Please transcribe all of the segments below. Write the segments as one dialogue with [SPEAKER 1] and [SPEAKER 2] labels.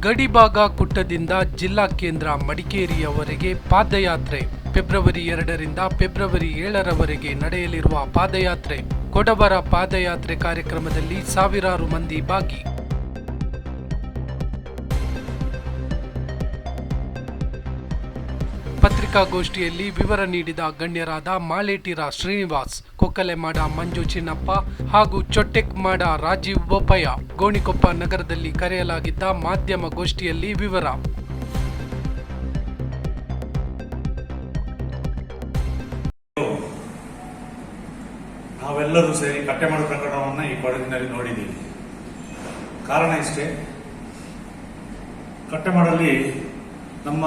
[SPEAKER 1] ಗಡಿಭಾಗ ಕುಟ್ಟದಿಂದ ಜಿಲ್ಲಾ ಕೇಂದ್ರ ಮಡಿಕೇರಿಯವರೆಗೆ ಪಾದಯಾತ್ರೆ. ಫೆಬ್ರವರಿ ಎರಡರಿಂದ ಫೆಬ್ರವರಿ ಏಳರವರೆಗೆ ನಡೆಯಲಿರುವ ಪಾದಯಾತ್ರೆ. ಕೊಡಬರ ಪಾದಯಾತ್ರೆ ಕಾರ್ಯಕ್ರಮದಲ್ಲಿ ಸಾವಿರಾರು ಮಂದಿ ಭಾಗಿ. ಪತ್ರಿಕಾಗೋಷ್ಠಿಯಲ್ಲಿ ವಿವರ ನೀಡಿದ ಗಣ್ಯರಾದ ಮಾಲೇಟಿರ ಶ್ರೀನಿವಾಸ್ ಕೊಕ್ಕಲೆಮಾಡ ಮಂಜು ಚಿನ್ನಪ್ಪ ಹಾಗೂ ಚೊಟ್ಟೆಕ್ ಮಾಡ ರಾಜೀವ್ ಬೋಪಯ್ಯ ಗೋಣಿಕೊಪ್ಪ ನಗರದಲ್ಲಿ ಕರೆಯಲಾಗಿದ್ದ ಮಾಧ್ಯಮ ಗೋಷ್ಠಿಯಲ್ಲಿ ವಿವರ.
[SPEAKER 2] ನಾವೆಲ್ಲರೂ ಸೇರಿ ಕಟ್ಟೆಮಾಡು ಪ್ರಕರಣವನ್ನು ಈ ಕೊಡಗಿನಲ್ಲಿ ನೋಡಿದ್ದೀವಿ. ಕಾರಣ ಇಷ್ಟೇ. ಕಟ್ಟೆಮಾಡಲ್ಲಿ ನಮ್ಮ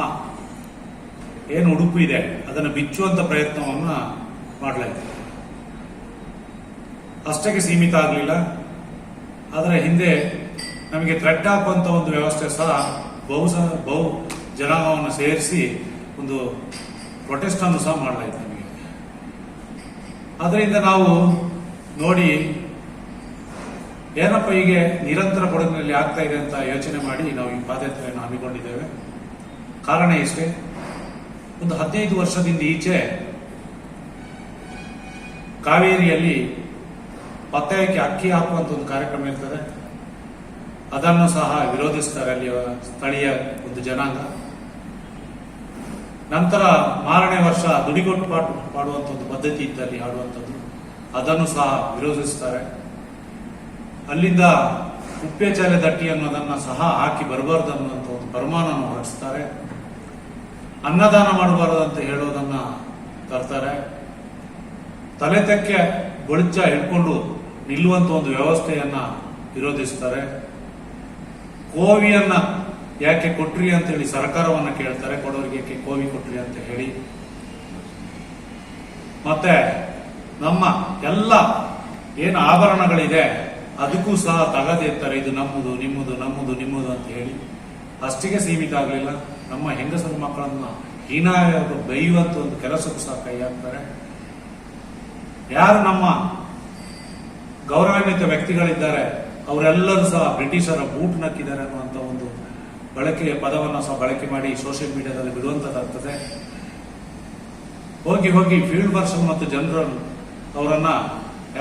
[SPEAKER 2] ಏನು ಉಡುಪು ಇದೆ, ಅದನ್ನು ಬಿಚ್ಚುವಂತ ಪ್ರಯತ್ನವನ್ನು ಮಾಡಲಾಯಿತು. ಅಷ್ಟಕ್ಕೆ ಸೀಮಿತ ಆಗಲಿಲ್ಲ. ಅದರ ಹಿಂದೆ ನಮಗೆ ಥ್ರೆಡ್ ಹಾಕುವಂತ ಒಂದು ವ್ಯವಸ್ಥೆ ಸಹ ಬಹು ಸಹ, ಬಹು ಜನಾಂಗವನ್ನು ಸೇರಿಸಿ ಒಂದು ಪ್ರೊಟೆಸ್ಟ್ ಅನ್ನು ಸಹ ಮಾಡಲಾಯಿತು ನಮಗೆ. ಅದರಿಂದ ನಾವು ನೋಡಿ ಏನಪ್ಪ ಹೀಗೆ ನಿರಂತರ ಕೊಡಗಿನಲ್ಲಿ ಆಗ್ತಾ ಇದೆ ಅಂತ ಯೋಚನೆ ಮಾಡಿ ನಾವು ಈ ಪಾದಯಾತ್ರೆಯನ್ನು ಹಮ್ಮಿಕೊಂಡಿದ್ದೇವೆ. ಕಾರಣ ಇಷ್ಟೇ. ಒಂದು ಹದಿನೈದು ವರ್ಷದಿಂದ ಈಚೆ ಕಾವೇರಿಯಲ್ಲಿ ಪತ್ತಾಯಕ್ಕೆ ಅಕ್ಕಿ ಹಾಕುವಂತ ಒಂದು ಕಾರ್ಯಕ್ರಮ ಇರ್ತದೆ. ಅದನ್ನು ಸಹ ವಿರೋಧಿಸ್ತಾರೆ ಅಲ್ಲಿಯ ಸ್ಥಳೀಯ ಒಂದು ಜನಾಂಗ. ನಂತರ ಮಾರನೇ ವರ್ಷ ದುಡಿಗೊಟ್ಟು ಪಾಡು ಒಂದು ಪದ್ಧತಿ ಇತ್ತಲ್ಲಿ ಆಡುವಂಥದ್ದು ಅದನ್ನು ಸಹ ವಿರೋಧಿಸ್ತಾರೆ. ಅಲ್ಲಿಂದ ಉಪ್ಪೇಚಾಲೆ ದಟ್ಟಿ ಅನ್ನೋದನ್ನು ಸಹ ಹಾಕಿ ಬರಬಾರ್ದು ಅನ್ನುವಂಥ ಒಂದು ಪರಮಾನವನ್ನು ಹೊರಡಿಸ್ತಾರೆ. ಅನ್ನದಾನ ಮಾಡಬಾರದು ಅಂತ ಹೇಳೋದನ್ನ ತರ್ತಾರೆ. ತಲೆ ತೆಕ್ಕೆ ಬಳಿಚ ಹಿಡ್ಕೊಂಡು ನಿಲ್ಲುವಂತ ಒಂದು ವ್ಯವಸ್ಥೆಯನ್ನ ವಿರೋಧಿಸ್ತಾರೆ. ಕೋವಿಯನ್ನ ಯಾಕೆ ಕೊಟ್ರಿ ಅಂತ ಹೇಳಿ ಸರ್ಕಾರವನ್ನ ಕೇಳ್ತಾರೆ. ಕೊಡೋರಿಗೆ ಯಾಕೆ ಕೋವಿ ಕೊಟ್ರಿ ಅಂತ ಹೇಳಿ. ಮತ್ತೆ ನಮ್ಮ ಎಲ್ಲ ಏನು ಆಭರಣಗಳಿದೆ ಅದಕ್ಕೂ ಸಹ ತಗದಿರ್ತಾರೆ ಇದು ನಮ್ಮದು, ನಿಮ್ಮದು ನಮ್ಮದು, ನಿಮ್ಮದು ಅಂತ ಹೇಳಿ. ಅಷ್ಟಿಗೆ ಸೀಮಿತ ಆಗಲಿಲ್ಲ. ನಮ್ಮ ಹೆಂಗಸರ ಮಕ್ಕಳನ್ನ ಹೀನಾಯ ಬೈಯುವಂತ ಒಂದು ಕೆಲಸಕ್ಕೂ ಸಹ ಕೈ ಹಾಕ್ತಾರೆ. ಯಾರು ನಮ್ಮ ಗೌರವಾನ್ವಿತ ವ್ಯಕ್ತಿಗಳಿದ್ದಾರೆ, ಅವರೆಲ್ಲರೂ ಸಹ ಬ್ರಿಟಿಷರ ಬೂಟ್ ನಕ್ಕಿದ್ದಾರೆ ಅನ್ನುವಂಥ ಒಂದು ಬಳಕೆಯ ಪದವನ್ನು ಸಹ ಬಳಕೆ ಮಾಡಿ ಸೋಷಿಯಲ್ ಮೀಡಿಯಾದಲ್ಲಿ ಬಿಡುವಂತದ್ದಾಗ್ತದೆ. ಹೋಗಿ ಹೋಗಿ ಫೀಲ್ಡ್ ಮಾರ್ಷಲ್ ಮತ್ತು ಜನರಲ್ ಅವರನ್ನ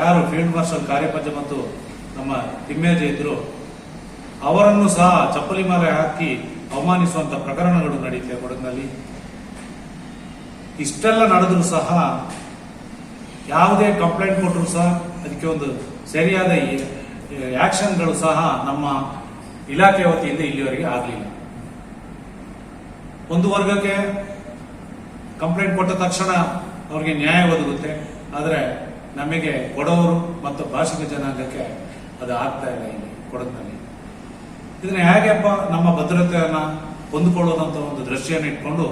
[SPEAKER 2] ಯಾರು ಫೀಲ್ಡ್ ಮಾರ್ಷಲ್ ಕಾರ್ಯಪಜ ಮತ್ತು ನಮ್ಮ ತಿಮ್ಮೇಜ ಇದ್ರು, ಅವರನ್ನು ಸಹ ಚಪ್ಪಲಿ ಮಾಲೆ ಹಾಕಿ ಅವಮಾನಿಸುವಂತ ಪ್ರಕರಣಗಳು ನಡೆಯುತ್ತೆ ಕೊಡಗಿನಲ್ಲಿ. ಇಷ್ಟೆಲ್ಲ ನಡೆದ್ರು ಸಹ ಯಾವುದೇ ಕಂಪ್ಲೇಂಟ್ ಕೊಟ್ಟರು ಸಹ ಅದಕ್ಕೆ ಒಂದು ಸರಿಯಾದ ಆಕ್ಷನ್ಗಳು ಸಹ ನಮ್ಮ ಇಲಾಖೆ ವತಿಯಿಂದ ಇಲ್ಲಿವರೆಗೆ ಆಗಲಿಲ್ಲ. ಒಂದು ವರ್ಗಕ್ಕೆ ಕಂಪ್ಲೇಂಟ್ ಕೊಟ್ಟ ತಕ್ಷಣ ಅವ್ರಿಗೆ ನ್ಯಾಯ ಒದಗುತ್ತೆ. ಆದರೆ ನಮಗೆ ಕೊಡೋರು ಮತ್ತು ಭಾಷಿಕ ಜನಾಂಗಕ್ಕೆ ಅದು ಆಗ್ತಾ ಇಲ್ಲ ಇಲ್ಲಿ ಕೊಡಗಿನಲ್ಲಿ. ಇದನ್ನ ಹೇಗೆಪ್ಪ ನಮ್ಮ ಭದ್ರತೆಯನ್ನ ಹೊಂದಿಕೊಳ್ಳೋದಂತ ಒಂದು ದೃಷ್ಟಿಯನ್ನು ಇಟ್ಕೊಂಡು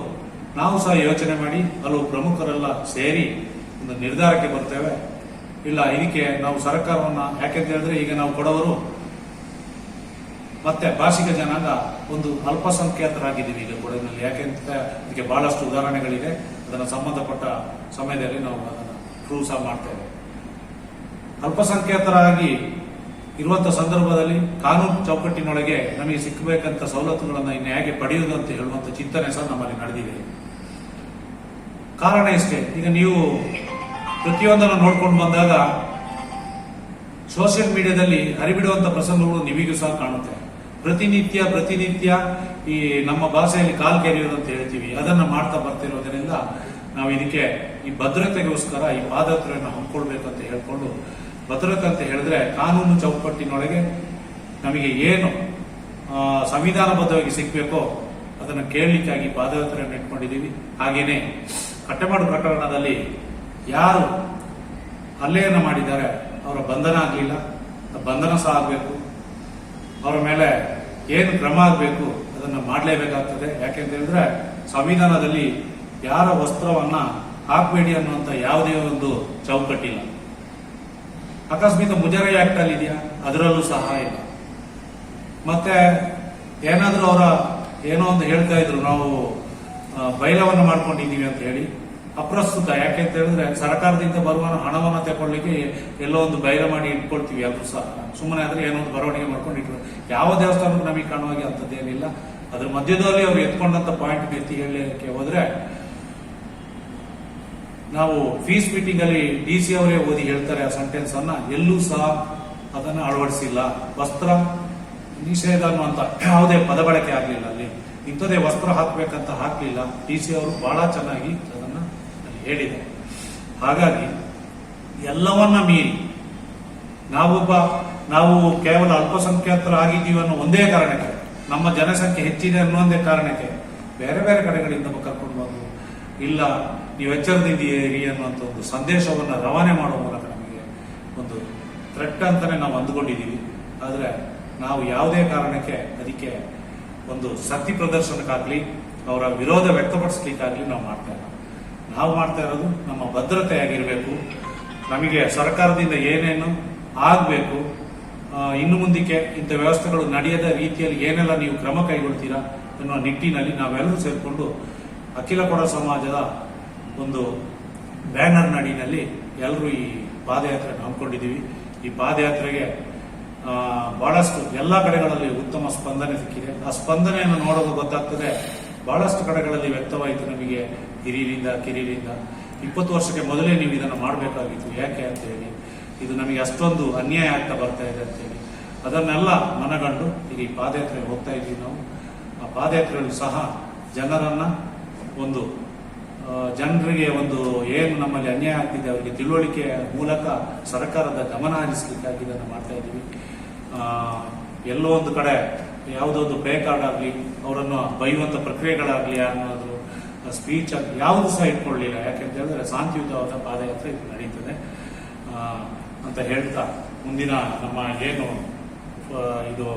[SPEAKER 2] ನಾವು ಸಹ ಯೋಚನೆ ಮಾಡಿ ಹಲವು ಪ್ರಮುಖರೆಲ್ಲ ಸೇರಿ ಒಂದು ನಿರ್ಧಾರಕ್ಕೆ ಬರ್ತೇವೆ. ಇಲ್ಲ, ಇದಕ್ಕೆ ನಾವು ಸರ್ಕಾರವನ್ನ ಯಾಕೆಂತ ಹೇಳಿದ್ರೆ ಈಗ ನಾವು ಕೊಡವರು ಮತ್ತೆ ಭಾಷಿಕ ಜನಾಂಗ ಒಂದು ಅಲ್ಪಸಂಖ್ಯಾತರಾಗಿದ್ದೀವಿ ಈಗ ಕೊಡಗಿನಲ್ಲಿ. ಯಾಕೆಂತ ಇದಕ್ಕೆ ಬಹಳಷ್ಟು ಉದಾಹರಣೆಗಳಿದೆ ಅದನ್ನು ಸಂಬಂಧಪಟ್ಟ ಸಮಯದಲ್ಲಿ ನಾವು ಅದನ್ನು ಪ್ರೂವ್ ಸಹ ಮಾಡ್ತೇವೆ. ಅಲ್ಪಸಂಖ್ಯಾತರಾಗಿ ಇರುವಂತ ಸಂದರ್ಭದಲ್ಲಿ ಕಾನೂನು ಚೌಕಟ್ಟಿನೊಳಗೆ ನಮಗೆ ಸಿಕ್ಕಬೇಕಂತ ಸವಲತ್ತುಗಳನ್ನು ಇನ್ನು ಹೇಗೆ ಪಡೆಯುವುದು ಅಂತ ಹೇಳುವಂತ ಚಿಂತನೆ ಸಹ ನಮ್ಮಲ್ಲಿ ನಡೆದಿದೆ. ಕಾರಣ ಇಷ್ಟೇ. ಈಗ ನೀವು ಪ್ರತಿಯೊಂದನ್ನು ನೋಡ್ಕೊಂಡು ಬಂದಾಗ ಸೋಷಿಯಲ್ ಮೀಡಿಯಾದಲ್ಲಿ ಹರಿಬಿಡುವಂತ ಪ್ರಸಂಗಗಳು ನಿಮಗೂ ಸಹ ಕಾಣುತ್ತೆ. ಪ್ರತಿನಿತ್ಯ ಪ್ರತಿನಿತ್ಯ ಈ ನಮ್ಮ ಭಾಷೆಯಲ್ಲಿ ಕಾಲ್ ಕೆರೆಯೋದು ಅಂತ ಹೇಳ್ತೀವಿ. ಅದನ್ನ ಮಾಡ್ತಾ ಬರ್ತಿರೋದ್ರಿಂದ ನಾವು ಇದಕ್ಕೆ ಈ ಭದ್ರತೆಗೋಸ್ಕರ ಈ ಪಾದಯಾತ್ರೆಯನ್ನು ಹಮ್ಮಿಕೊಳ್ಬೇಕಂತ ಹೇಳ್ಕೊಂಡು ಭದ್ರತೆ ಅಂತ ಹೇಳಿದ್ರೆ ಕಾನೂನು ಚೌಕಟ್ಟಿನೊಳಗೆ ನಮಗೆ ಏನು ಸಂವಿಧಾನಬದ್ಧವಾಗಿ ಸಿಗಬೇಕೋ ಅದನ್ನು ಕೇಳಲಿಕ್ಕಾಗಿ ಪಾದಯಾತ್ರೆಯನ್ನು ಇಟ್ಕೊಂಡಿದ್ದೀವಿ. ಹಾಗೇನೆ ಕಟ್ಟಮಾಡು ಪ್ರಕರಣದಲ್ಲಿ ಯಾರು ಹಲ್ಲೆಯನ್ನು ಮಾಡಿದ್ದಾರೆ, ಅವರ ಬಂಧನ ಆಗಲಿಲ್ಲ. ಬಂಧನ ಸಹ ಆಗಬೇಕು. ಅವರ ಮೇಲೆ ಏನು ಕ್ರಮ ಆಗಬೇಕು ಅದನ್ನು ಮಾಡಲೇಬೇಕಾಗ್ತದೆ. ಯಾಕೆಂತ ಹೇಳಿದ್ರೆ ಸಂವಿಧಾನದಲ್ಲಿ ಯಾರ ವಸ್ತ್ರವನ್ನು ಹಾಕಬೇಡಿ ಅನ್ನುವಂಥ ಯಾವುದೇ ಒಂದು ಚೌಕಟ್ಟಿಲ್ಲ. ಅಕಸ್ಮಾತ್ ಮುಜರಾಯಿ ಆಕ್ಟ್ ಅಲ್ಲಿ ಇದೆಯಾ? ಅದರಲ್ಲೂ ಸಹ ಇಲ್ಲ. ಮತ್ತೆ ಏನಾದರೂ ಅವರ ಏನೋ ಒಂದು ಹೇಳ್ತಾ ಇದ್ರು, ನಾವು ಬೈಲವನ್ನು ಮಾಡ್ಕೊಂಡಿದ್ದೀವಿ ಅಂತ ಹೇಳಿ. ಅಪ್ರಸ್ತುತ, ಯಾಕೆ ಅಂತ ಹೇಳಿದ್ರೆ ಸರ್ಕಾರದಿಂದ ಬರುವ ಹಣವನ್ನು ತಗೊಳ್ಳಿಕ್ಕೆ ಎಲ್ಲೋ ಒಂದು ಬೈಲ ಮಾಡಿ ಇಟ್ಕೊಳ್ತೀವಿ ಅದು ಸಹ. ಸುಮ್ಮನೆ ಆದ್ರೆ ಏನೋ ಒಂದು ಬರವಣಿಗೆ ಮಾಡ್ಕೊಂಡು ಯಾವ ದೇವಸ್ಥಾನಕ್ಕೂ ನಮಗೆ ಕಾಣುವಾಗಿ ಅಂಥದ್ದೇನಿಲ್ಲ. ಅದ್ರ ಮಧ್ಯದಲ್ಲಿ ಅವ್ರು ಎತ್ಕೊಂಡಂತ ಪಾಯಿಂಟ್ ಎತ್ತಿ ಹೇಳಲಿಕ್ಕೆ ಹೋದ್ರೆ ನಾವು ಫೀಸ್ ಮೀಟಿಂಗ್ ಅಲ್ಲಿ ಡಿ ಸಿ ಅವರೇ ಓದಿ ಹೇಳ್ತಾರೆ ಆ ಸೆಂಟೆನ್ಸ್ ಅನ್ನ. ಎಲ್ಲೂ ಸಹ ಅದನ್ನ ಅಳವಡಿಸಿಲ್ಲ. ವಸ್ತ್ರ ನಿಷೇಧ ಅನ್ನುವಂತ ಯಾವುದೇ ಪದ ಬಳಕೆ ಆಗಲಿಲ್ಲ ಅಲ್ಲಿ. ಇಂಥದೇ ವಸ್ತ್ರ ಹಾಕಬೇಕಂತ ಹಾಕ್ಲಿಲ್ಲ. ಡಿ ಸಿ ಅವರು ಬಹಳ ಚೆನ್ನಾಗಿ ಅದನ್ನ ಹೇಳಿದ್ದಾರೆ. ಹಾಗಾಗಿ ಎಲ್ಲವನ್ನ ಮೀರಿ ನಾವೊಬ್ಬ ನಾವು ಕೇವಲ ಅಲ್ಪಸಂಖ್ಯಾತರಾಗಿದ್ದೀವಿ ಅನ್ನೋ ಒಂದೇ ಕಾರಣಕ್ಕೆ, ನಮ್ಮ ಜನಸಂಖ್ಯೆ ಹೆಚ್ಚಿದೆ ಅನ್ನೋ ಒಂದೇ ಕಾರಣಕ್ಕೆ ಬೇರೆ ಬೇರೆ ಕಡೆಗಳಿಂದ ಕರ್ಕೊಂಡು ಬಂದು, ಇಲ್ಲ ನೀವು ಎಚ್ಚರದಿದ್ದೀರಿ ಅನ್ನುವಂಥ ಒಂದು ಸಂದೇಶವನ್ನು ರವಾನೆ ಮಾಡುವ ಮೂಲಕ ನಮಗೆ ಒಂದು ಥ್ರೆಟ್ ಅಂತಲೇ ನಾವು ಅಂದುಕೊಂಡಿದ್ದೀವಿ. ಆದರೆ ನಾವು ಯಾವುದೇ ಕಾರಣಕ್ಕೆ ಅದಕ್ಕೆ ಒಂದು ಶಕ್ತಿ ಪ್ರದರ್ಶನಕ್ಕಾಗಲಿ, ಅವರ ವಿರೋಧ ವ್ಯಕ್ತಪಡಿಸ್ಲಿಕ್ಕಾಗಲಿ ನಾವು ಮಾಡ್ತಾ ಇಲ್ಲ. ನಾವು ಮಾಡ್ತಾ ಇರೋದು ನಮ್ಮ ಭದ್ರತೆಯಾಗಿರಬೇಕು. ನಮಗೆ ಸರ್ಕಾರದಿಂದ ಏನೇನು ಆಗಬೇಕು ಇನ್ನು ಮುಂದಕ್ಕೆ ಇಂಥ ವ್ಯವಸ್ಥೆಗಳು ನಡೆಯದ ರೀತಿಯಲ್ಲಿ ಏನೆಲ್ಲ ನೀವು ಕ್ರಮ ಕೈಗೊಳ್ತೀರಾ ಅನ್ನೋ ನಿಟ್ಟಿನಲ್ಲಿ ನಾವೆಲ್ಲರೂ ಸೇರಿಕೊಂಡು ಅಖಿಲ ಕೊಡ ಸಮಾಜದ ಒಂದು ಬ್ಯಾನರ್ ನಡಿನಲ್ಲಿ ಎಲ್ಲರೂ ಈ ಪಾದಯಾತ್ರೆ ಹಮ್ಮಿಕೊಂಡಿದ್ದೀವಿ. ಈ ಪಾದಯಾತ್ರೆಗೆ ಬಹಳಷ್ಟು ಎಲ್ಲ ಕಡೆಗಳಲ್ಲಿ ಉತ್ತಮ ಸ್ಪಂದನೆ ಸಿಕ್ಕಿದೆ. ಆ ಸ್ಪಂದನೆಯನ್ನು ನೋಡೋದು ಗೊತ್ತಾಗ್ತದೆ, ಬಹಳಷ್ಟು ಕಡೆಗಳಲ್ಲಿ ವ್ಯಕ್ತವಾಯಿತು ನಮಗೆ ಹಿರಿಯರಿಂದ, ಕಿರಿಯರಿಂದ. ಇಪ್ಪತ್ತು ವರ್ಷಕ್ಕೆ ಮೊದಲೇ ನೀವು ಇದನ್ನು ಮಾಡಬೇಕಾಗಿತ್ತು. ಯಾಕೆ ಅಂತ ಹೇಳಿ, ಇದು ನಮಗೆ ಅಷ್ಟೊಂದು ಅನ್ಯಾಯ ಆಗ್ತಾ ಬರ್ತಾ ಇದೆ ಅಂತ ಹೇಳಿ. ಅದನ್ನೆಲ್ಲ ಮನಗಂಡು ಈಗ ಈ ಪಾದಯಾತ್ರೆಗೆ ಹೋಗ್ತಾ ಇದ್ದೀವಿ ನಾವು. ಆ ಪಾದಯಾತ್ರೆಯಲ್ಲೂ ಸಹ ಜನರನ್ನ ಒಂದು ಜನರಿಗೆ ಒಂದು ಏನು ನಮ್ಮಲ್ಲಿ ಅನ್ಯಾಯ ಆಗ್ತಿದೆ ಅವರಿಗೆ ತಿಳುವಳಿಕೆ ಮೂಲಕ ಸರ್ಕಾರದ ಗಮನ ಹರಿಸಲಿಕ್ಕಾಗಿ ಇದನ್ನು ಮಾಡ್ತಾ ಇದ್ದೀವಿ. ಎಲ್ಲೋ ಒಂದು ಕಡೆ ಯಾವುದೋ ಒಂದು ಪ್ಲೇ ಕಾರ್ಡ್ ಆಗಲಿ ಅವರನ್ನು ಬೈಯುವಂಥ ಪ್ರಕ್ರಿಯೆಗಳಾಗಲಿ ಅನ್ನೋದು ಸ್ಪೀಚ್ ಆಗಲಿ ಯಾವುದು ಸಹ ಇಟ್ಕೊಳ್ಳಿಲ್ಲ. ಯಾಕೆಂತ ಹೇಳಿದ್ರೆ ಶಾಂತಿಯುತವಾದ ಪಾದಯಾತ್ರೆ ಇದು ನಡೀತದೆ. ಅಂತ ಹೇಳ್ತಾ ಮುಂದಿನ ನಮ್ಮ ಏನು ಇದು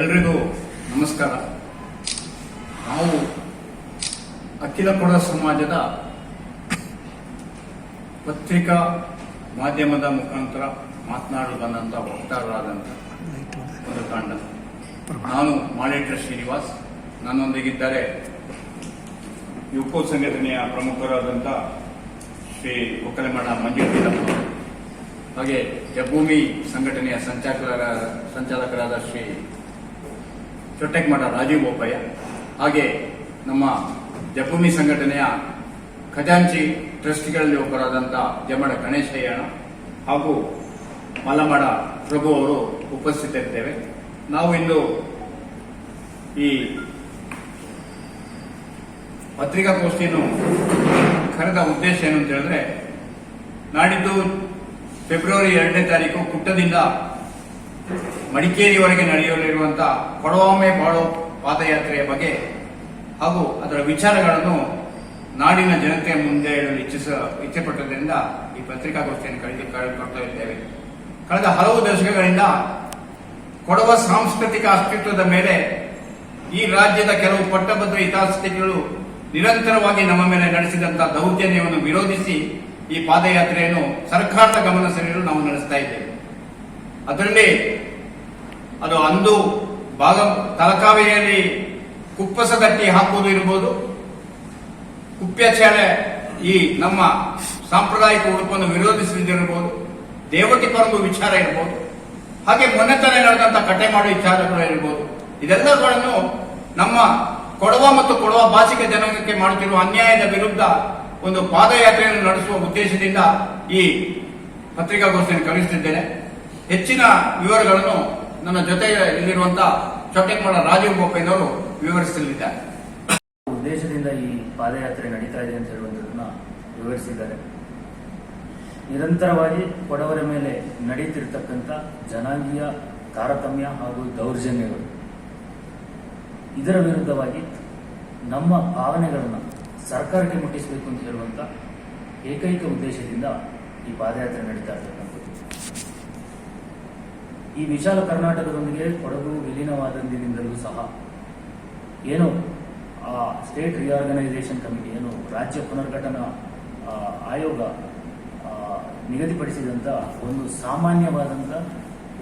[SPEAKER 3] ಎಲ್ರಿಗೂ ನಮಸ್ಕಾರ. ನಾವು ಅಖಿಲ ಕೊಡ ಸಮಾಜದ ಪತ್ರಿಕಾ ಮಾಧ್ಯಮದ ಮುಖಾಂತರ ಮಾತನಾಡಲು ಬಂದಂಥ ವಕ್ತಾರರಾದಂಥ ಒಂದು ತಂಡ. ನಾನು ಮಾಳೇಟ್ರ ಶ್ರೀನಿವಾಸ್. ನನ್ನೊಂದಿಗಿದ್ದಾರೆ ಯುಕೋ ಸಂಘಟನೆಯ ಪ್ರಮುಖರಾದಂತಹ ಶ್ರೀ ಒಕ್ಕಲೆಮಠ ಮಂಜುನಾಥಪ್ಪ. ಹಾಗೆ ಜಭೂಮಿ ಸಂಘಟನೆಯ ಸಂಚಾಲಕರ ಸಂಚಾಲಕರಾದ ಶ್ರೀ ಚೊಟ್ಟೆಕ್ಮಠ ರಾಜೀವ್ ಬೋಪಯ್ಯ. ಹಾಗೆ ನಮ್ಮ ಜಗಭೂಮಿ ಸಂಘಟನೆಯ ಖಜಾಂಚಿ ಟ್ರಸ್ಟ್ಗಳಲ್ಲಿ ಒಬ್ಬರಾದಂಥ ಜಮಡ ಗಣೇಶಯ್ಯಣ ಹಾಗೂ ಮಲಮಡ ಪ್ರಭು ಅವರು ಉಪಸ್ಥಿತರಿದ್ದೇವೆ. ನಾವು ಇಂದು ಈ ಪತ್ರಿಕಾಗೋಷ್ಠಿಯನ್ನು ಕರೆದ ಉದ್ದೇಶ ಏನು ಅಂತ ಹೇಳಿದ್ರೆ, ನಾಡಿದ್ದು ಫೆಬ್ರವರಿ ಎರಡನೇ ತಾರೀಕು ಕುಟ್ಟದಿಂದ ಮಡಿಕೇರಿವರೆಗೆ ನಡೆಯಲಿರುವಂತಹ ಕೊಡವಾಮೆ ಬಾಳೋ ಪಾದಯಾತ್ರೆಯ ಬಗ್ಗೆ ಹಾಗೂ ಅದರ ವಿಚಾರಗಳನ್ನು ನಾಡಿನ ಜನತೆಯ ಮುಂದೆ ಇಡಲು ಇಚ್ಛಿಸ, ಇಚ್ಛೆಪಟ್ಟದ್ರಿಂದ ಈ ಪತ್ರಿಕಾಗೋಷ್ಠಿಯನ್ನು ಕಳೆದು ಕಳೆದುಕೊಳ್ತಾ ಇದ್ದೇವೆ. ಕಳೆದ ಹಲವು ದಶಕಗಳಿಂದ ಕೊಡವ ಸಾಂಸ್ಕೃತಿಕ ಅಸ್ತಿತ್ವದ ಮೇಲೆ ಈ ರಾಜ್ಯದ ಕೆಲವು ಪಟ್ಟಭದ್ರ ಹಿತಾಸಕ್ತಿಗಳು ನಿರಂತರವಾಗಿ ನಮ್ಮ ಮೇಲೆ ನಡೆಸಿದಂತಹ ದೌರ್ಜನ್ಯವನ್ನು ವಿರೋಧಿಸಿ ಈ ಪಾದಯಾತ್ರೆಯನ್ನು ಸರ್ಕಾರದ ಗಮನ ಸೆಳೆಯಲು ನಾವು ನಡೆಸ್ತಾ ಇದ್ದೇವೆ. ಅದರಲ್ಲಿ ಅದು ಅಂದು ಭಾಗ ತಲಕಾವೇರಿಯಲ್ಲಿ ಕುಪ್ಪಸದಟ್ಟಿ ಹಾಕುವುದು ಇರಬಹುದು ಕುಪ್ಯಚಾಲೆ ಈ ನಮ್ಮ ಸಾಂಪ್ರದಾಯಿಕ ಉಡುಪನ್ನು ವಿರೋಧಿಸುವುದಿರಬಹುದು ದೇವಟಿ ಪರಂಬು ವಿಚಾರ ಇರಬಹುದು ಹಾಗೆ ಮೊನ್ನೆ ತಾನೇ ಕಟ್ಟೆ ಮಾಡೋ ವಿಚಾರಗಳು ಇರಬಹುದು ಇದೆಲ್ಲಗಳನ್ನು ನಮ್ಮ ಕೊಡವ ಮತ್ತು ಕೊಡವ ಭಾಷಿಕ ಜನಾಂಗಕ್ಕೆ ಮಾಡುತ್ತಿರುವ ಅನ್ಯಾಯದ ವಿರುದ್ಧ ಒಂದು ಪಾದಯಾತ್ರೆಯನ್ನು ನಡೆಸುವ ಉದ್ದೇಶದಿಂದ ಈ ಪತ್ರಿಕಾಗೋಷ್ಠಿಯನ್ನು ಕರೆಯುತ್ತಿದ್ದೇನೆ ಹೆಚ್ಚಿನ ವಿವರಗಳನ್ನು ನನ್ನ ಜೊತೆ ಇಲ್ಲಿರುವಂತಹ ಚೊಟ್ಟೆಮಡ ರಾಜೀವ್ ಬೋಪಯ್ಯನವರು ವಿವರಿಸಲಿದ್ದಾರೆ.
[SPEAKER 4] ಉದ್ದೇಶದಿಂದ ಈ ಪಾದಯಾತ್ರೆ ನಡೀತಾ ಇದೆ ಅಂತ ಹೇಳುವಂಥದ್ದನ್ನ ವಿವರಿಸಿದ್ದಾರೆ. ನಿರಂತರವಾಗಿ ಕೊಡವರ ಮೇಲೆ ನಡೀತಿರ್ತಕ್ಕಂಥ ಜನಾಂಗೀಯ ತಾರತಮ್ಯ ಹಾಗೂ ದೌರ್ಜನ್ಯಗಳು. ಇದರ ವಿರುದ್ಧವಾಗಿ ನಮ್ಮ ಭಾವನೆಗಳನ್ನು ಸರ್ಕಾರಕ್ಕೆ ಮುಟ್ಟಿಸಬೇಕು ಅಂತ ಹೇಳುವಂತ ಏಕೈಕ ಉದ್ದೇಶದಿಂದ ಈ ಪಾದಯಾತ್ರೆ ನಡೀತಾ ಇರ್ತಕ್ಕಂಥದ್ದು. ಈ ವಿಶಾಲ ಕರ್ನಾಟಕದೊಂದಿಗೆ ಕೊಡಗು ವಿಲೀನವಾದಂದಿನಿಂದಲೂ ಸಹ ಏನು, ಆ ಸ್ಟೇಟ್ ರಿಆರ್ಗನೈಸೇಷನ್ ಕಮಿಟಿ ಏನು ರಾಜ್ಯ ಪುನರ್ಘಟನಾ ಆಯೋಗ ನಿಗದಿಪಡಿಸಿದಂಥ ಒಂದು ಸಾಮಾನ್ಯವಾದಂಥ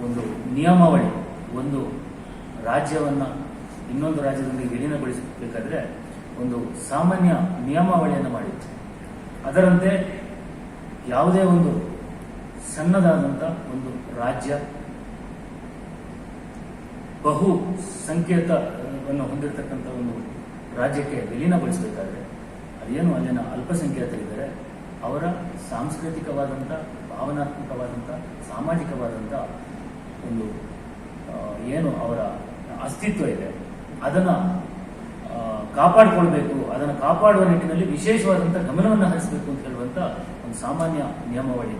[SPEAKER 4] ಒಂದು ನಿಯಮಾವಳಿ, ಒಂದು ರಾಜ್ಯವನ್ನು ಇನ್ನೊಂದು ರಾಜ್ಯದಲ್ಲಿ ವಿಲೀನಗೊಳಿಸಬೇಕಾದ್ರೆ ಒಂದು ಸಾಮಾನ್ಯ ನಿಯಮಾವಳಿಯನ್ನು ಮಾಡಿತ್ತು ಅದರಂತೆ ಯಾವುದೇ ಒಂದು ಸಣ್ಣದಾದಂಥ ಒಂದು ರಾಜ್ಯ ಬಹು ಸಂಕೇತವನ್ನು ಹೊಂದಿರತಕ್ಕಂಥ ಒಂದು ರಾಜ್ಯಕ್ಕೆ ವಿಲೀನಗೊಳಿಸಬೇಕಾದ್ರೆ, ಅದೇನು ಅಲ್ಲಿನ ಅಲ್ಪಸಂಖ್ಯಾತರಿದ್ದಾರೆ, ಅವರ ಸಾಂಸ್ಕೃತಿಕವಾದಂಥ, ಭಾವನಾತ್ಮಕವಾದಂಥ, ಸಾಮಾಜಿಕವಾದಂಥ ಒಂದು ಏನು ಅವರ ಅಸ್ತಿತ್ವ ಇದೆ, ಅದನ್ನು ಕಾಪಾಡಿಕೊಳ್ಬೇಕು, ಅದನ್ನು ಕಾಪಾಡುವ ನಿಟ್ಟಿನಲ್ಲಿ ವಿಶೇಷವಾದಂಥ ಗಮನವನ್ನು ಹರಿಸಬೇಕು ಅಂತ ಹೇಳುವಂಥ ಒಂದು ಸಾಮಾನ್ಯ ನಿಯಮಾವಳಿ.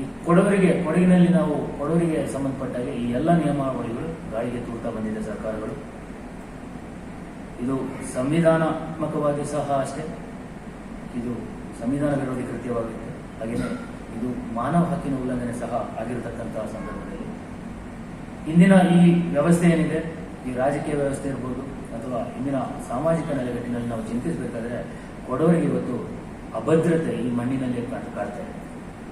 [SPEAKER 4] ಈ ಕೊಡವರಿಗೆ, ಕೊಡಗಿನಲ್ಲಿ ನಾವು ಕೊಡವರಿಗೆ ಸಂಬಂಧಪಟ್ಟಾಗೆ ಈ ಎಲ್ಲ ನಿಯಮಾವಳಿಗಳು ಗಾಳಿಗೆ ತೂರ್ತಾ ಬಂದಿದೆ ಸರ್ಕಾರಗಳು. ಇದು ಸಂವಿಧಾನಾತ್ಮಕವಾಗಿ ಸಹ ಅಷ್ಟೇ. ಇದು ಸಂವಿಧಾನ ವಿರೋಧಿ ಕೃತ್ಯವಾಗುತ್ತೆ. ಹಾಗೆಯೇ ಇದು ಮಾನವ ಹಕ್ಕಿನ ಉಲ್ಲಂಘನೆ ಸಹ ಆಗಿರತಕ್ಕಂತಹ ಸಂದರ್ಭದಲ್ಲಿ. ಇಂದಿನ ಈ ವ್ಯವಸ್ಥೆ ಏನಿದೆ? ಈ ರಾಜಕೀಯ ವ್ಯವಸ್ಥೆ ಇರ್ಬೋದು ಅಥವಾ ಇಂದಿನ ಸಾಮಾಜಿಕ ನೆಲೆಗಟ್ಟಿನಲ್ಲಿ ನಾವು ಚಿಂತಿಸಬೇಕಾದ್ರೆ ಕೊಡವರಿಗೆ ಇವತ್ತು ಅಭದ್ರತೆ ಈ ಮಣ್ಣಿನಲ್ಲಿ ಕಾಡ್ತಾ ಇದೆ.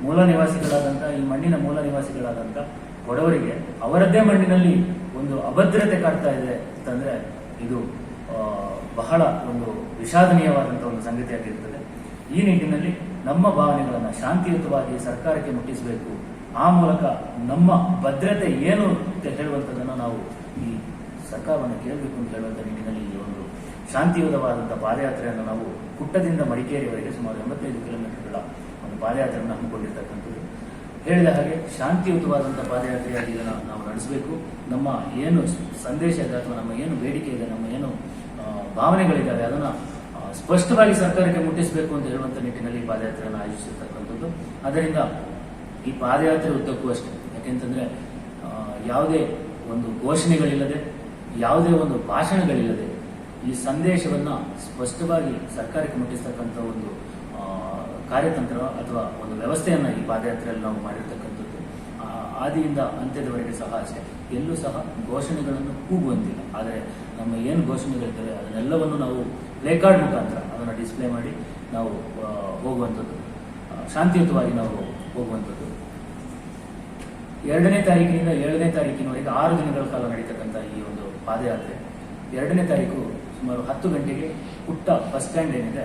[SPEAKER 4] ಮೂಲ ನಿವಾಸಿಗಳಾದಂಥ, ಈ ಮಣ್ಣಿನ ಮೂಲ ನಿವಾಸಿಗಳಾದಂಥ ಕೊಡವರಿಗೆ ಅವರದ್ದೇ ಮಣ್ಣಿನಲ್ಲಿ ಒಂದು ಅಭದ್ರತೆ ಕಾಡ್ತಾ ಇದೆ ಅಂತಂದ್ರೆ ಇದು ಬಹಳ ಒಂದು ವಿಷಾದನೀಯವಾದಂಥ ಒಂದು ಸಂಗತಿಯಾಗಿರ್ತದೆ. ಈ ನಿಟ್ಟಿನಲ್ಲಿ ನಮ್ಮ ಭಾವನೆಗಳನ್ನು ಶಾಂತಿಯುತವಾಗಿ ಸರ್ಕಾರಕ್ಕೆ ಮುಟ್ಟಿಸಬೇಕು. ಆ ಮೂಲಕ ನಮ್ಮ ಭದ್ರತೆ ಏನು ಅಂತ ಹೇಳುವಂಥದ್ದನ್ನು ನಾವು ಈ ಸರ್ಕಾರವನ್ನು ಕೇಳಬೇಕು ಅಂತ ಹೇಳುವಂಥ ನಿಟ್ಟಿನಲ್ಲಿ ಈ ಒಂದು ಶಾಂತಿಯುತವಾದಂಥ ಪಾದಯಾತ್ರೆಯನ್ನು ನಾವು ಕುಟ್ಟದಿಂದ ಮಡಿಕೇರಿವರೆಗೆ ಸುಮಾರು ಎಂಬತ್ತೈದು ಕಿಲೋಮೀಟರ್ಗಳ ಒಂದು ಪಾದಯಾತ್ರೆಯನ್ನು ಹಮ್ಮಿಕೊಂಡಿರ್ತಕ್ಕಂಥದ್ದು. ಹೇಳಿದ ಹಾಗೆ ಶಾಂತಿಯುತವಾದಂಥ ಪಾದಯಾತ್ರೆಯಾಗಿ ನಾವು ನಡೆಸಬೇಕು. ನಮ್ಮ ಏನು ಸಂದೇಶ ಇದೆ ಅಥವಾ ನಮ್ಮ ಏನು ಬೇಡಿಕೆ ಇದೆ, ನಮ್ಮ ಏನು ಭಾವನೆಗಳಿದ್ದಾವೆ. ಅದನ್ನು ಸ್ಪಷ್ಟವಾಗಿ ಸರ್ಕಾರಕ್ಕೆ ಮುಟ್ಟಿಸಬೇಕು ಅಂತ ಹೇಳುವಂಥ ನಿಟ್ಟಿನಲ್ಲಿ ಪಾದಯಾತ್ರೆಯನ್ನು ಆಯೋಜಿಸಿರ್ತಕ್ಕಂಥದ್ದು. ಅದರಿಂದ ಈ ಪಾದಯಾತ್ರೆ ಉದ್ದಕ್ಕೂ ಅಷ್ಟೇ. ಯಾಕೆಂತಂದ್ರೆ ಯಾವುದೇ ಒಂದು ಘೋಷಣೆಗಳಿಲ್ಲದೆ, ಯಾವುದೇ ಒಂದು ಭಾಷಣಗಳಿಲ್ಲದೆ ಈ ಸಂದೇಶವನ್ನ ಸ್ಪಷ್ಟವಾಗಿ ಸರ್ಕಾರಕ್ಕೆ ಮುಟ್ಟಿಸ್ತಕ್ಕಂಥ ಒಂದು ಕಾರ್ಯತಂತ್ರ ಅಥವಾ ಒಂದು ವ್ಯವಸ್ಥೆಯನ್ನ ಈ ಪಾದಯಾತ್ರೆಯಲ್ಲಿ ನಾವು ಮಾಡಿರ್ತಕ್ಕಂಥದ್ದು. ಆದಿಯಿಂದ ಅಂತ್ಯದವರೆಗೆ ಸಹ ಅಷ್ಟೇ. ಎಲ್ಲೂ ಸಹ ಘೋಷಣೆಗಳನ್ನು ಕೂಗುವಂತಿಲ್ಲ. ಆದರೆ ನಮ್ಮ ಏನು ಘೋಷಣೆಗಳಿರ್ತವೆ ಅದನ್ನೆಲ್ಲವನ್ನು ನಾವು ಪ್ಲೇ ಕಾರ್ಡ್ ಮುಖಾಂತರ ಅದನ್ನು ಡಿಸ್ಪ್ಲೇ ಮಾಡಿ ನಾವು ಹೋಗುವಂಥದ್ದು. ಶಾಂತಿಯುತವಾಗಿ ನಾವು ಹೋಗುವಂಥದ್ದು. ಎರಡನೇ ತಾರೀಕಿನಿಂದ ಏಳನೇ ತಾರೀಕಿನವರೆಗೆ ಆರು ದಿನಗಳ ಕಾಲ ನಡೀತಕ್ಕಂಥ ಈ ಒಂದು ಪಾದಯಾತ್ರೆ. ಎರಡನೇ ತಾರೀಕು ಸುಮಾರು ಹತ್ತು ಗಂಟೆಗೆ ಪುಟ್ಟ ಬಸ್ ಸ್ಟ್ಯಾಂಡ್ ಏನಿದೆ,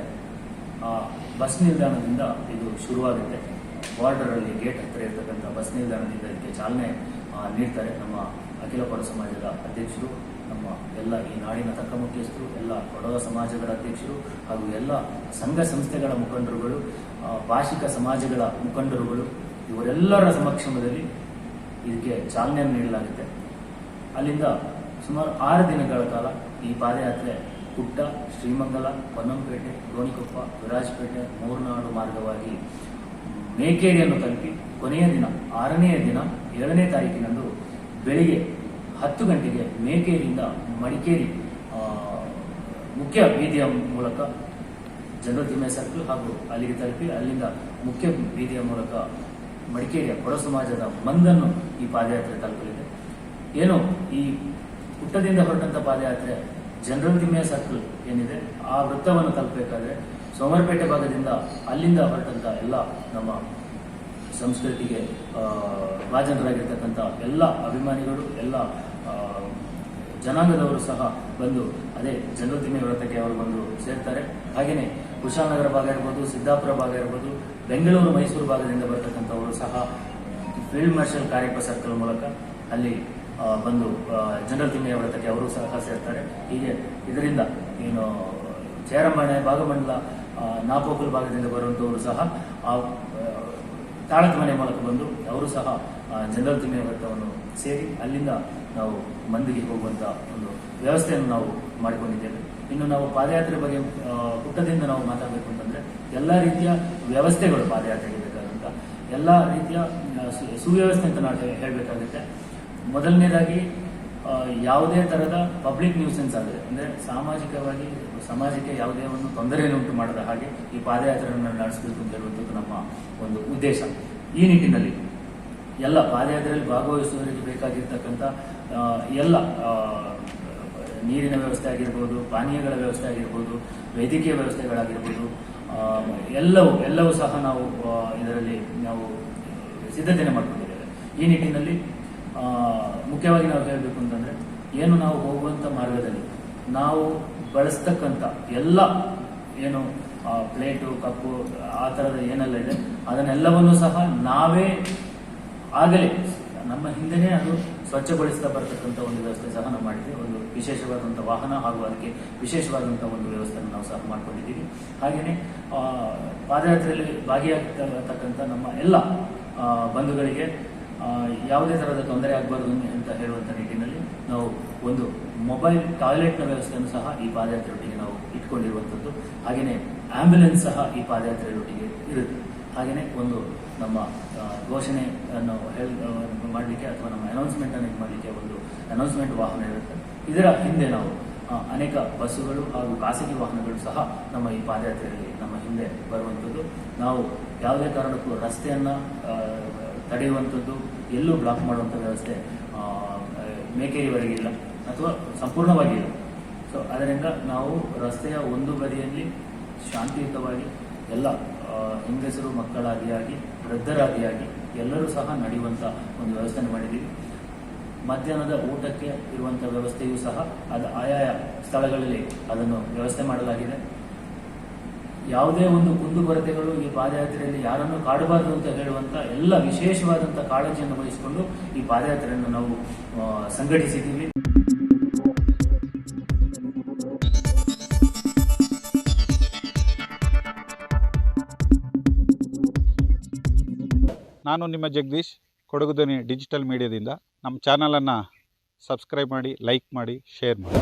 [SPEAKER 4] ಆ ಬಸ್ ನಿಲ್ದಾಣದಿಂದ ಇದು ಶುರುವಾಗುತ್ತೆ. ಬಾರ್ಡರ್ ಅಲ್ಲಿ ಗೇಟ್ ಹತ್ತಿರ ಇರತಕ್ಕಂಥ ಬಸ್ ನಿಲ್ದಾಣದಿಂದ ಇದಕ್ಕೆ ಚಾಲನೆ ನೀಡ್ತಾರೆ ನಮ್ಮ ಅಖಿಲ ಕೊಡ ಸಮಾಜದ ಅಧ್ಯಕ್ಷರು, ನಮ್ಮ ಎಲ್ಲ ಈ ನಾಡಿನ ತಕ್ಕ ಮುಖ್ಯಸ್ಥರು, ಎಲ್ಲ ಕೊಡವ ಸಮಾಜಗಳ ಅಧ್ಯಕ್ಷರು ಹಾಗೂ ಎಲ್ಲ ಸಂಘ ಸಂಸ್ಥೆಗಳ ಮುಖಂಡರುಗಳು ಭಾಷಿಕ ಸಮಾಜಗಳ ಮುಖಂಡರುಗಳು, ಇವರೆಲ್ಲರ ಸಮಕ್ಷಮದಲ್ಲಿ ಇದಕ್ಕೆ ಚಾಲನೆಯನ್ನು ನೀಡಲಾಗುತ್ತೆ. ಅಲ್ಲಿಂದ ಸುಮಾರು ಆರು ದಿನಗಳ ಕಾಲ ಈ ಪಾದಯಾತ್ರೆ ಕುಟ್ಟ ಶ್ರೀಮಂಗಲ ಪೊನ್ನಂಪೇಟೆ ಗೋಣಿಕೊಪ್ಪ ವಿರಾಜಪೇಟೆ, ಮೂರ್ನಾಡು ಮಾರ್ಗವಾಗಿ ಮೇಕೇರಿಯನ್ನು ತಲುಪಿ ಕೊನೆಯ ದಿನ, ಆರನೆಯ ದಿನ, ಏಳನೇ ತಾರೀಕಿನಂದು ಬೆಳಿಗ್ಗೆ ಹತ್ತು ಗಂಟೆಗೆ ಮೇಕೇರಿಯಿಂದ ಮಡಿಕೇರಿ ಮುಖ್ಯ ಬೀದಿಯ ಮೂಲಕ ಜನರಲ್ ಸರ್ಕಲ್ ಹಾಗೂ ಅಲ್ಲಿಗೆ ತಲುಪಿ ಅಲ್ಲಿಂದ ಮುಖ್ಯ ಬೀದಿಯ ಮೂಲಕ ಮಡಿಕೇರಿಯ ಕೊಡ ಸಮಾಜದ ಮಂದನ್ನು ಈ ಪಾದಯಾತ್ರೆ ತಲುಪಲಿದೆ. ಏನು, ಈ ಪುಟ್ಟದಿಂದ ಹೊರಟಂತ ಪಾದಯಾತ್ರೆ ಜನರಲ್ ಸರ್ಕಲ್ ಏನಿದೆ, ಆ ವೃತ್ತವನ್ನು ತಲುಪಬೇಕಾದ್ರೆ ಸೋಮರಪೇಟೆ ಭಾಗದಿಂದ ಅಲ್ಲಿಂದ ಹೊರಟಂತ ಎಲ್ಲ ನಮ್ಮ ಸಂಸ್ಕೃತಿಗೆ ಭಾಜನರಾಗಿರ್ತಕ್ಕಂಥ ಎಲ್ಲ ಅಭಿಮಾನಿಗಳು, ಎಲ್ಲ ಜನಾಂಗದವರು ಸಹ ಬಂದು ಅದೇ ಜನ್ಮದಿನ ವ್ರತಕ್ಕೆ ಅವರು ಬಂದು ಸೇರ್ತಾರೆ. ಹಾಗೆಯೇ ಕುಶಾಲನಗರ ಭಾಗ ಇರ್ಬೋದು, ಸಿದ್ದಾಪುರ ಭಾಗ ಇರ್ಬೋದು, ಬೆಂಗಳೂರು, ಮೈಸೂರು ಭಾಗದಿಂದ ಬರ್ತಕ್ಕಂಥವರು ಸಹ ಫೀಲ್ಡ್ ಮಾರ್ಷಲ್ ಕಾರ್ಯಪ್ಪ ಸರ್ಕಲ್ ಮೂಲಕ ಅಲ್ಲಿ ಬಂದು ಜನರಲ್ ತಿಮ್ಮೆಯ ವ್ರತಕ್ಕೆ ಅವರು ಸಹ ಸೇರ್ತಾರೆ. ಹೀಗೆ ಇದರಿಂದ ಏನು ಚೇರಮಣೆ ಭಾಗಮಂಡಲ ನಾಪೋಕಲ್ ಭಾಗದಿಂದ ಬರುವಂಥವರು ಸಹ ಆ ತಾಳದ ಮನೆ ಮೂಲಕ ಬಂದು ಅವರು ಸಹ ಜನರಲ್ ತಿಮ್ಮೆ ವ್ರತವನ್ನು ಸೇರಿ ಅಲ್ಲಿಂದ ನಾವು ಮಂದಿಗೆ ಹೋಗುವಂತ ಒಂದು ವ್ಯವಸ್ಥೆಯನ್ನು ನಾವು ಮಾಡಿಕೊಂಡಿದ್ದೇವೆ. ಇನ್ನು ನಾವು ಪಾದಯಾತ್ರೆ ಬಗ್ಗೆ ಪುಟ್ಟದಿಂದ ನಾವು ಮಾತಾಡಬೇಕು ಅಂತಂದ್ರೆ ಎಲ್ಲ ರೀತಿಯ ವ್ಯವಸ್ಥೆಗಳು ಪಾದಯಾತ್ರೆಗೆ ಬೇಕಾದಂತ ಎಲ್ಲ ರೀತಿಯ ಸುವ್ಯವಸ್ಥೆ ಅಂತ ನಾವು ಹೇಳಬೇಕಾಗುತ್ತೆ. ಮೊದಲನೇದಾಗಿ ಯಾವುದೇ ತರದ ಪಬ್ಲಿಕ್ ನ್ಯೂಸೆನ್ಸ್ ಆಗಿದೆ. ಅಂದ್ರೆ ಸಾಮಾಜಿಕವಾಗಿ ಸಮಾಜಕ್ಕೆ ಯಾವುದೇ ಒಂದು ತೊಂದರೆಯನ್ನು ಉಂಟು ಮಾಡದ ಹಾಗೆ ಈ ಪಾದಯಾತ್ರೆಯನ್ನು ನಡೆಸಬೇಕು ಅಂತ ನಮ್ಮ ಒಂದು ಉದ್ದೇಶ. ಈ ನಿಟ್ಟಿನಲ್ಲಿ ಎಲ್ಲ ಪಾದಯಾತ್ರೆಯಲ್ಲಿ ಭಾಗವಹಿಸುವವರಿಗೆ ಬೇಕಾಗಿರ್ತಕ್ಕಂಥ ಎಲ್ಲ ನೀರಿನ ವ್ಯವಸ್ಥೆ ಆಗಿರ್ಬೋದು, ಪಾನೀಯಗಳ ವ್ಯವಸ್ಥೆ ಆಗಿರ್ಬೋದು, ವೈದ್ಯಕೀಯ ವ್ಯವಸ್ಥೆಗಳಾಗಿರ್ಬೋದು ಎಲ್ಲವೂ ಎಲ್ಲವೂ ಸಹ ನಾವು ಇದರಲ್ಲಿ ನಾವು ಸಿದ್ಧತೆಯನ್ನು ಮಾಡಿಕೊಂಡಿದ್ದೇವೆ. ಈ ನಿಟ್ಟಿನಲ್ಲಿ ಮುಖ್ಯವಾಗಿ ನಾವು ಹೇಳಬೇಕು ಅಂತಂದ್ರೆ, ಏನು ನಾವು ಹೋಗುವಂತ ಮಾರ್ಗದಲ್ಲಿ, ನಾವು ಬಳಸ್ತಕ್ಕಂಥ ಎಲ್ಲ ಏನು ಪ್ಲೇಟು, ಕಪ್ಪು, ಆ ಥರದ ಏನೆಲ್ಲ ಇದೆ, ಅದನ್ನೆಲ್ಲವನ್ನು ಸಹ ನಾವೇ ಆಗಲೇ, ನಮ್ಮ ಹಿಂದೆನೇ ಅದು ಸ್ವಚ್ಛಗೊಳಿಸ್ತಾ ಬರ್ತಕ್ಕಂಥ ಒಂದು ವ್ಯವಸ್ಥೆ ಸಹ ನಾವು ಮಾಡಿದ್ದೀವಿ ಒಂದು ವಿಶೇಷವಾದಂಥ ವಾಹನ ಹಾಗೂ ಅದಕ್ಕೆ ವಿಶೇಷವಾದಂಥ ಒಂದು ವ್ಯವಸ್ಥೆಯನ್ನು ನಾವು ಸಹ ಮಾಡ್ಕೊಂಡಿದ್ದೀವಿ. ಹಾಗೆಯೇ ಪಾದಯಾತ್ರೆಯಲ್ಲಿ ಭಾಗಿಯಾಗಿರ್ತಕ್ಕಂಥ ನಮ್ಮ ಎಲ್ಲ ಬಂಧುಗಳಿಗೆ ಯಾವುದೇ ಥರದ ತೊಂದರೆ ಆಗಬಾರ್ದು ಅಂತ ಹೇಳುವಂಥ ನಿಟ್ಟಿನಲ್ಲಿ ನಾವು ಒಂದು ಮೊಬೈಲ್ ಟಾಯ್ಲೆಟ್ನ ವ್ಯವಸ್ಥೆಯನ್ನು ಸಹ ಈ ಪಾದಯಾತ್ರೆಯೊಟ್ಟಿಗೆ ನಾವು ಇಟ್ಕೊಂಡಿರುವಂಥದ್ದು. ಹಾಗೆಯೇ ಆಂಬ್ಯುಲೆನ್ಸ್ ಸಹ ಈ ಪಾದಯಾತ್ರೆಯೊಟ್ಟಿಗೆ ಇರುತ್ತೆ. ಹಾಗೆಯೇ ಒಂದು ನಮ್ಮ ಘೋಷಣೆ ಹೇಳಿ ಮಾಡಲಿಕ್ಕೆ ಅಥವಾ ನಮ್ಮ ಅನೌನ್ಸ್ಮೆಂಟನ್ನು ಅನ್ನು ಮಾಡಲಿಕ್ಕೆ ಒಂದು ಅನೌನ್ಸ್ಮೆಂಟ್ ವಾಹನ ಇರುತ್ತೆ. ಇದರ ಹಿಂದೆ ನಾವು ಅನೇಕ ಬಸ್ಸುಗಳು ಹಾಗೂ ಖಾಸಗಿ ವಾಹನಗಳು ಸಹ ನಮ್ಮ ಈ ಪಾದಯಾತ್ರೆಯಲ್ಲಿ ನಮ್ಮ ಹಿಂದೆ ಬರುವಂಥದ್ದು. ನಾವು ಯಾವುದೇ ಕಾರಣಕ್ಕೂ ರಸ್ತೆಯನ್ನು ತಡೆಯುವಂಥದ್ದು ಎಲ್ಲೂ ಬ್ಲಾಕ್ ಮಾಡುವಂಥ ವ್ಯವಸ್ಥೆ ಮೇಕೆರಿವರೆಗಿಲ್ಲ ಅಥವಾ ಸಂಪೂರ್ಣವಾಗಿ ಇಲ್ಲ. ಸೊ ಅದರಿಂದ ನಾವು ರಸ್ತೆಯ ಒಂದು ಬದಿಯಲ್ಲಿ ಶಾಂತಿಯುತವಾಗಿ ಎಲ್ಲ ಹೆಂಗಸರು ಮಕ್ಕಳಾದಿಯಾಗಿ ವೃದ್ಧರಾದಿಯಾಗಿ ಎಲ್ಲರೂ ಸಹ ನಡೆಯುವಂಥ ಒಂದು ವ್ಯವಸ್ಥೆಯನ್ನು ಮಾಡಿದ್ದೀವಿ. ಮಧ್ಯಾಹ್ನದ ಊಟಕ್ಕೆ ಇರುವಂಥ ವ್ಯವಸ್ಥೆಯೂ ಸಹ ಅದು ಆಯಾಯ ಸ್ಥಳಗಳಲ್ಲಿ ಅದನ್ನು ವ್ಯವಸ್ಥೆ ಮಾಡಲಾಗಿದೆ. ಯಾವುದೇ ಒಂದು ಕುಂದುಕೊರತೆಗಳು ಈ ಪಾದಯಾತ್ರೆಯಲ್ಲಿ ಯಾರನ್ನು ಕಾಡಬಾರದು ಅಂತ ಹೇಳುವಂಥ ಎಲ್ಲ ವಿಶೇಷವಾದಂಥ ಕಾಳಜಿಯನ್ನು ವಹಿಸಿಕೊಂಡು ಈ ಪಾದಯಾತ್ರೆಯನ್ನು ನಾವು ಸಂಘಟಿಸಿದ್ದೀವಿ.
[SPEAKER 5] ನಾನು ನಿಮ್ಮ ಜಗದೀಶ್, ಕೊಡಗು ಡಿಜಿಟಲ್ ಮೀಡಿಯಾದಿಂದ. ನಮ್ಮ ಚಾನಲನ್ನು ಸಬ್ಸ್ಕ್ರೈಬ್ ಮಾಡಿ, ಲೈಕ್ ಮಾಡಿ, ಶೇರ್ ಮಾಡಿ.